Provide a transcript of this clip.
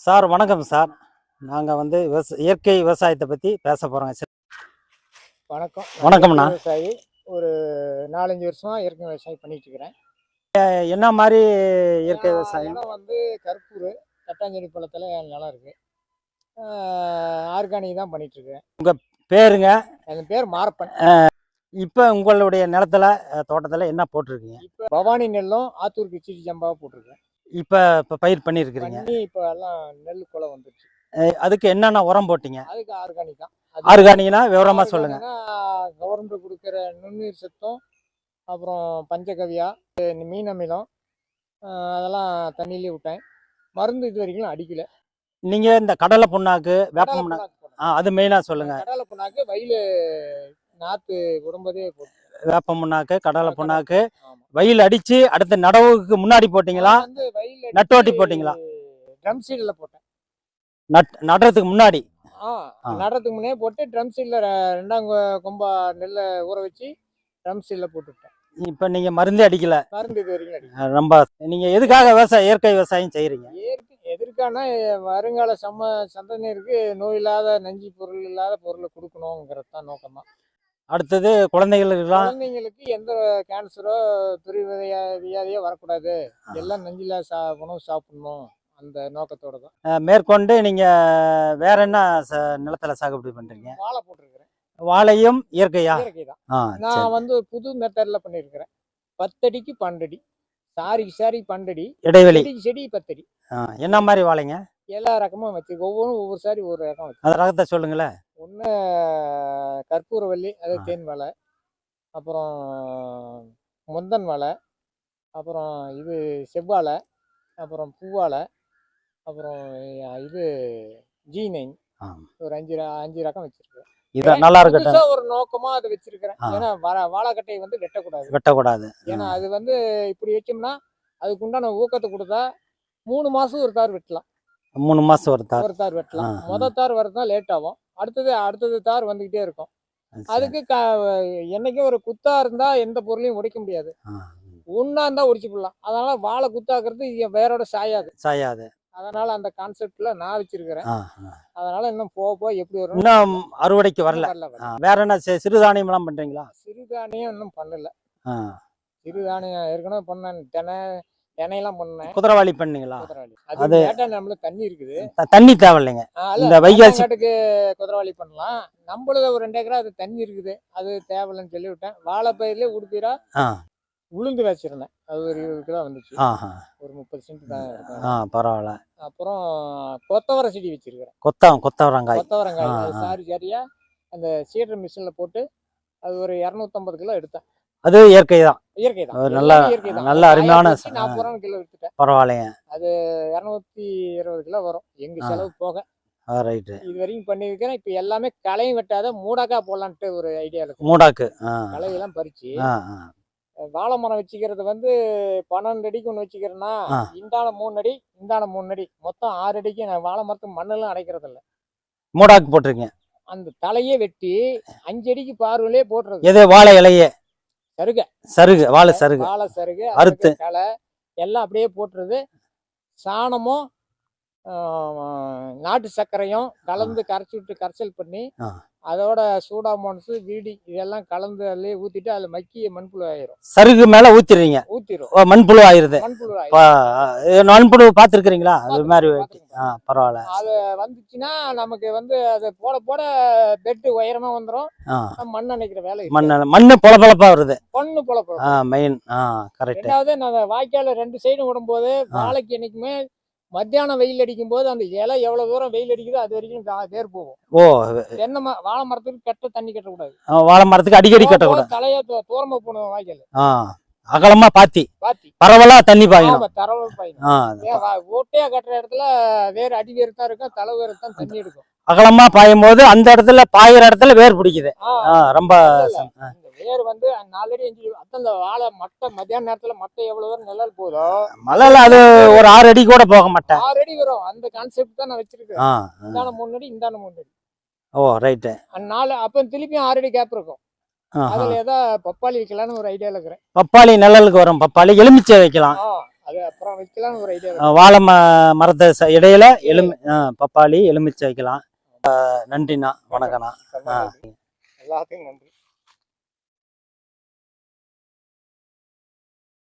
Sir வணக்கம் sir. நாங்கள் வந்து விவசா இயற்கை விவசாயத்தை பற்றி பேச போகிறோங்க சார். வணக்கம். வணக்கம்ண்ணா. விவசாயி. ஒரு நாலஞ்சு வருஷமா இயற்கை விவசாயம் பண்ணிட்டு இருக்கிறேன் என்ன மாதிரி இயற்கை விவசாயம்? வந்து கற்பூர் தட்டாஞ்சேரி பள்ளத்தில் என் நிலம் இருக்கு. ஆர்கானிக் தான் பண்ணிட்டு இருக்கேன் பேருங்க? என் பேர் மாரப்பன். இப்போ உங்களுடைய நிலத்துல தோட்டத்தில் என்ன போட்டிருக்கீங்க? இப்போ பவானி நெல்லும் ஆத்தூர் கிச்சிடி ஜம்பாவை போட்டிருக்கேன் இப்போ இப்போ பயிர் பண்ணியிருக்கிறீங்க பண்ணி இப்போ எல்லாம் நெல் குலை வந்துருச்சு. அதுக்கு என்னென்ன உரம் போட்டீங்க? அதுக்கு ஆர்கானிக் தான். ஆர்கானிக்னா விவரமாக சொல்லுங்கள் கவர்மெண்ட் கொடுக்குற நுண்ணுயிர் சத்தம் அப்புறம் பஞ்சகவியா மீன் அமிலம் அதெல்லாம் தண்ணியிலே விட்டேன். மருந்து இது வரைக்கும் அடிக்கல. நீங்கள் இந்த கடலை புண்ணாக்கு வேப்ப புண்ணாக்கு. ஆ அது மெயினாக சொல்லுங்கள் கடலை புண்ணாக்கு வயலு நாத்து உடம்பதே வேப்ப புண்ணாக்கு கடலை புண்ணாக்கு. வெயில் அடித்து அடுத்த நடவுக்கு முன்னாடி போட்டிங்களா? நட்டோட்டி போட்டீங்களா? ட்ரம் சீட்ல போட்டேன். நட் நடுறதுக்கு முன்னாடி. நடுறதுக்கு முன்னே போட்டு ட்ரம் சீட்ல ரெண்டாம் கொம்பா நெல்லை ஊற வச்சு ட்ரம் சீட்ல போட்டுவிட்டேன் இப்போ நீங்கள் மருந்தே அடிக்கல. மருந்து இது வரைக்கும் ரொம்ப நீங்கள் எதுக்காக விவசாயம் இயற்கை விவசாயம் செய்கிறீங்க இயற்கை எதற்கான வருங்கால சம சந்ததியினருக்கு நோய் இல்லாத நஞ்சு பொருள் இல்லாத பொருளை கொடுக்கணுங்கிறது தான் நோக்கம் தான் அடுத்தது குழந்தைகளுக்கெல்லாம் குழந்தைங்களுக்கு எந்த கேன்சரோ துரி வியாதியோ வரக்கூடாது. எல்லாம் நஞ்சில்லா சா உணவு சாப்பிடணும் அந்த நோக்கத்தோட தான். மேற்கொண்டு நீங்கள் வேற என்ன ச நிலத்தில் சாகுபடி பண்ணுறீங்க வாழை போட்டிருக்கிறேன். வாழையும் இயற்கையா? இயற்கை தான். நான் வந்து புது மெத்தட்ல பண்ணியிருக்கிறேன் பத்தடிக்கு பன்னெண்டடி சாரிக்கு சாரி பன்னெண்டடி இடைவெளி. செடி பத்தடி. என்ன மாதிரி வாழைங்க? எல்லா ரகமும் வச்சு ஒவ்வொன்றும் ஒவ்வொரு சாரி ஒவ்வொரு ரகம் வச்சு. அந்த ரகத்தை சொல்லுங்களேன். ஒன்று கற்பூரவல்லி அது ஆ. தேன் வாழை அப்புறம் முந்தன் வாழை அப்புறம் இது செவ்வாழை அப்புறம் பூவாழை அப்புறம் இது ஜீனை ஆ. ஒரு அஞ்சு அஞ்சு ரகம் வச்சிருக்கேன் இது நல்லா இருக்கட்டும். ஒரு நோக்கமா அதை வச்சிருக்கிறேன். ஏன்னா வர வாழைக்கட்டையை வந்து வெட்டக்கூடாது. வெட்டக்கூடாது. ஏன்னா அது வந்து இப்படி வச்சோம்னா அதுக்கு உண்டான ஊக்கத்தை கொடுத்தா மூணு மாசம் ஒரு தார் வெட்டலாம். மூணு மாசம் ஒரு தார். ஒரு தார் வெட்டலாம். ஆ, ஆ. முத தார் வரது தான் லேட் ஆகும். அடுத்தது அடுத்தது தார் வந்துகிட்டே இருக்கும். அதுக்கு க என்னைக்கும் ஒரு குத்தா இருந்தா எந்த பொருளையும் உடைக்க முடியாது. ஒன்னா இருந்தா உடைச்சு போடலாம். அதனால வாழை குத்தாக்குறது வேரோட சாயாது. சாயாது. அதனால அந்த கான்செப்ட்ல நான் வச்சிருக்கிறேன். அதனால இன்னும் போக போக எப்படி வரும் இன்னும் அறுவடைக்கு வரல. வேற என்ன சிறுதானியம் எல்லாம் பண்றீங்களா? சிறுதானியம் இன்னும் பண்ணல. சிறுதானியம் ஏற்கனவே பண்ணேன். தினை தினையெல்லாம் பண்ணேன் குதிரவாளி பண்ணீங்களா அது- நம்மளுக்கு தண்ணி இருக்குது. தண்ணி தேவையில்லைங்க. ஆ, இந்த வைகாசி- காட்டுக்கு குதிரவாளி பண்ணலாம். நம்மளது ஒரு ரெண்டு ஏக்கரா அது தண்ணி இருக்குது. அது தேவையில்லைன்னு சொல்லி விட்டேன் வாழைப்பயிர்லயே உடுப்பீரா? உளுந்து வச்சிருந்தேன். அது ஒரு இருபது கிலோ வந்துச்சு. ஒரு முப்பது சென்ட் தான் ஆ பரவாயில்ல. அப்புறம் கொத்தவரை செடி வச்சிருக்கிறேன். கொத்த கொத்தவரங்காய் கொத்தவரங்காய். சாரி சாரியா அந்த சீடர் மிஷின்ல போட்டு அது ஒரு இரநூத்தம்பது கிலோ எடுத்தேன். அது இயற்கை தான் இயற்கை தான். நல்ல- எல்லாமே இயற்கை தான். நல்ல அருமையான நாற்பது கிலோ வித்துட்டேன் பரவாயில்லைங்க அது இரநூத்தி இருபது கிலோ வரும். எங்க. செலவு போக. ரைட்டு இது வரைக்கும் பண்ணியிருக்கிறேன் இப்போ எல்லாமே களையும் வெட்டாத மூடாக்கா போடலான்ட்டு ஒரு ஐடியா இருக்கு. மூடாக்கு களையெல்லாம் பறிச்சு. வாழை மரம் வச்சுக்கிறது வந்து பன்னெண்டு அடிக்கு ஒன்று வச்சுக்கிறேன்னா. இந்தான மூணு அடி இந்தான மூணு அடி. மொத்தம் ஆறு அடிக்கு நான் வாழை மரத்துக்கு மண்ணெல்லாம் அடைக்கிறது இல்ல மூடாக்கு போட்டிருக்கீங்க. அந்த தலையே வெட்டி அஞ்சு அடிக்கு பார்வையிலே போட்டுறது எது? வாழை இலையே. சருக சருகு வாழை சருகு வாழை சருகு அறுத்து. களை எல்லாம் அப்படியே போட்டுறது சாணமும் நாட்டு சர்க்கரையும் கலந்து கரைச்சி விட்டு கரைசல் பண்ணி. அதோட சூடாமோன்ஸு வீடி இதெல்லாம் கலந்து அதுலயே ஊத்திட்டு அதுல மக்கிய மண்புழு ஆயிரும். சருகு மேல ஊத்திடுறீங்க. ஊத்திரும். ஓ, மண்புழு ஆயிருது. மண்புழு மண்புழு பார்த்துருக்கிறீங்களா? அது மாதிரி. ஆ பரவாயில்ல. அது வந்துச்சுன்னா நமக்கு வந்து அது போட போட பெட்டு உயரமா வந்துரும். ஆ. மண் அணைக்கிற வேலை மண் மண்ணு பொலபொலப்பா வருது. பொண்ணு போல ஆ மெயின் ஆ கரெக்ட் ரெண்டாவது நான் வாய்க்கால ரெண்டு சைடும் விடும்போது வாழைக்கு என்னைக்குமே மத்தியானம் வெயில் அடிக்கும் போது அந்த இலை எவ்வளவு தூரம் வெயில் அடிக்குதோ அது வரைக்கும் வேர் போகும். ஓ தென்னை வாழை மரத்துக்கு கட்ட தண்ணி கட்டக்கூடாது. வாழை மரத்துக்கு அடிக்கடி கட்டக்கூடாது. தலைய தூரமா போகணும் வாய்க்கால். அகலமா பாத்தி. பாத்தி. பரவலா தண்ணி பாயணும். ஓட்டையா கட்டுற இடத்துல வேர் அடி வேர் தான் இருக்கும் தலை வேர் தான் தண்ணி எடுக்கும். அகலமா பாயும் போது அந்த இடத்துல பாயிற இடத்துல வேர் பிடிக்குது. ரொம்ப வேர் வந்து நாலடி அஞ்சு அதான் இந்த வாழை மட்டை மத்தியான நேரத்துல மட்டை எவ்வளவு தூரம் நிழல் போதோ மழைல அது ஒரு ஆறு அடி கூட போக மாட்டேன். ஆறு அடி வரும். அந்த கான்செப்ட் தான் நான் வச்சிருக்கேன். இந்தான மூணு அடி இந்தான மூணு அடி. ஓ ரைட்டு நாலு அப்ப திருப்பியும் ஆறு அடி கேப் இருக்கும். அதுல ஏதோ பப்பாளி வைக்கலாம்னு ஒரு ஐடியால இருக்கிறேன். பப்பாளி நிழலுக்கு வரும். பப்பாளி எலுமிச்சை வைக்கலாம். அது அப்புறம் வைக்கலாம்னு ஒரு ஐடியா வாழை ம மரத்தை இடையில எலுமி பப்பாளி எலுமிச்சை வைக்கலாம். நன்றிண்ணா. வணக்கண்ணா. ஆ. எல்லாத்துக்கும் நன்றி.